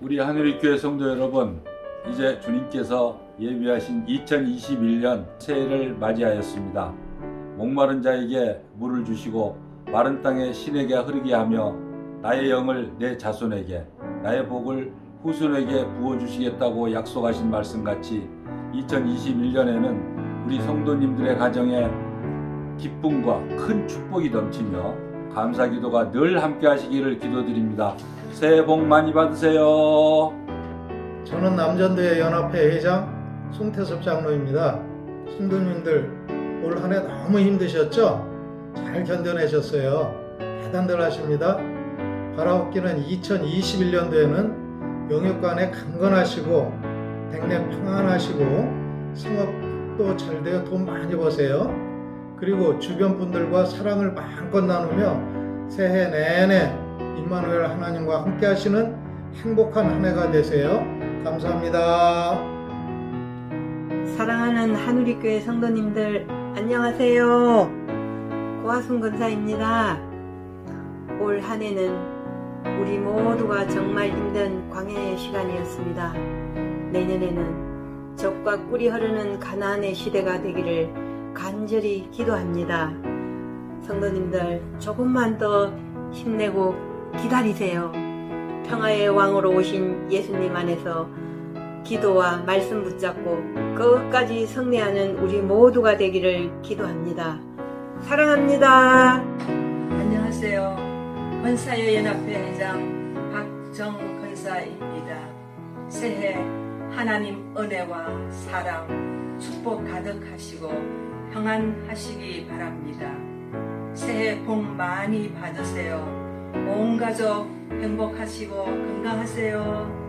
우리 하늘의교회 성도 여러분, 이제 주님께서 예비하신 2021년 새해를 맞이하였습니다. 목마른 자에게 물을 주시고 마른 땅에 신에게 흐르게 하며 나의 영을 내 자손에게 나의 복을 후손에게 부어 주시겠다고 약속하신 말씀 같이 2021년에는 우리 성도님들의 가정에 기쁨과 큰 축복이 넘치며 감사 기도가 늘 함께 하시기를 기도드립니다. 새해 복 많이 받으세요. 저는 남전도회 연합회 회장 송태섭 장로입니다. 신도님들 올 한 해 너무 힘드셨죠? 잘 견뎌내셨어요. 대단들 하십니다. 바라옵기는 2021년도에는 영육간에 강건하시고 백내 평안하시고 생업도 잘 되어 돈 많이 버세요. 그리고 주변 분들과 사랑을 마음껏 나누며 새해 내내 임마누엘 하나님과 함께 하시는 행복한 한 해가 되세요. 감사합니다. 사랑하는 하누리교회 성도님들 안녕하세요. 고아순 권사입니다. 올 한 해는 우리 모두가 정말 힘든 광야의 시간이었습니다. 내년에는 적과 꿀이 흐르는 가나안의 시대가 되기를 간절히 기도합니다. 성도님들 조금만 더 힘내고 기다리세요. 평화의 왕으로 오신 예수님 안에서 기도와 말씀 붙잡고 끝까지 승리하는 우리 모두가 되기를 기도합니다. 사랑합니다. 안녕하세요. 권사여 연합회 회장 박정권사입니다. 새해 하나님 은혜와 사랑, 축복 가득하시고 평안하시기 바랍니다. 새해 복 많이 받으세요. 온 가족 행복하시고 건강하세요.